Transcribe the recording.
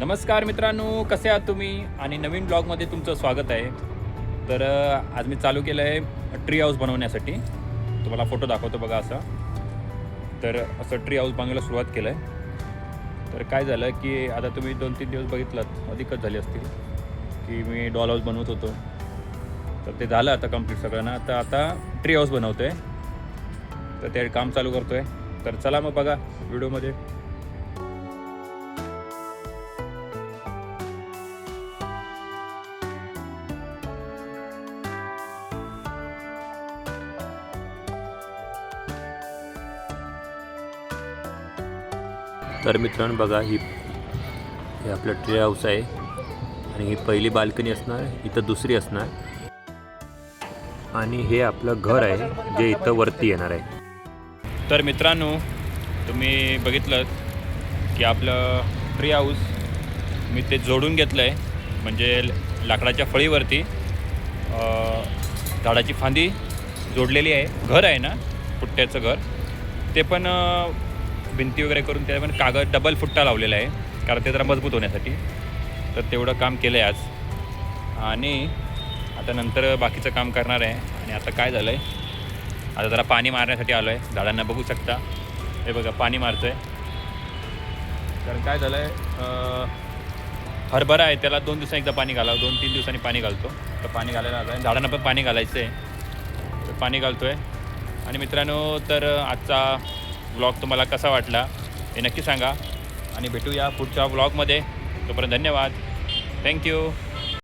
नमस्कार मित्रांनो कसे आहात तुम्ही? आणि नवीन ब्लॉगमध्ये तुमचं स्वागत आहे. तर आज मी चालू केलं आहे ट्री हाऊस बनवण्यासाठी. तुम्हाला फोटो दाखवतो बघा असा. तर असं ट्री हाऊस बनवायला सुरुवात केलं आहे तर काय झालं की आता तुम्ही दोन तीन दिवस बघितलात अधिकच झाले असतील की मी डॉल हाऊस बनवत होतो. तर ते झालं आता कंप्लीट सगळ्यांना तर आता ट्री हाऊस बनवतो आहे तर ते काम चालू करतो आहे तर चला मग बघा व्हिडिओमध्ये तर मित्रांनो बघा ही हे आपलं ट्री हाऊस आहे. आणि ही पहिली बाल्कनी असणार इथं दुसरी असणार. आणि हे आपलं घर आहे जे इथं वरती येणार आहे. तर मित्रांनो तुम्ही बघितलं की आपलं ट्री हाऊस मी ते जोडून घेतलं आहे म्हणजे लाकडाच्या फळीवरती. झाडाची फांदी जोडलेली आहे. घर आहे ना पुट्ट्याचं घर. ते पण भिंती वगैरे करून त्याला पण कागद डबल फुट्टा लावलेला आहे. कारण ते जरा मजबूत होण्यासाठी. तर तेवढं काम केलं आहे आज. आणि आता नंतर बाकीचं काम करणार आहे. आणि आता काय झालं आहे आता जरा पाणी मारण्यासाठी आलो आहे झाडांना बघू शकता. हे बघा पाणी मारतो आहे कारण काय झालं आहे हरभरा आहे त्याला दोन दिवसांनी एकदा पाणी घालावं. दोन तीन दिवसांनी पाणी घालतो. तर पाणी घालायला आलं आहे झाडांना पण पाणी घालायचं आहे तर पाणी घालतो आहे आणि मित्रांनो तर आजचा ब्लॉग तुम्हाला कसा वाटला हे नक्की सांगा. आणि भेटूया पुढच्या ब्लॉगमध्ये. तोपर्यंत धन्यवाद. थँक्यू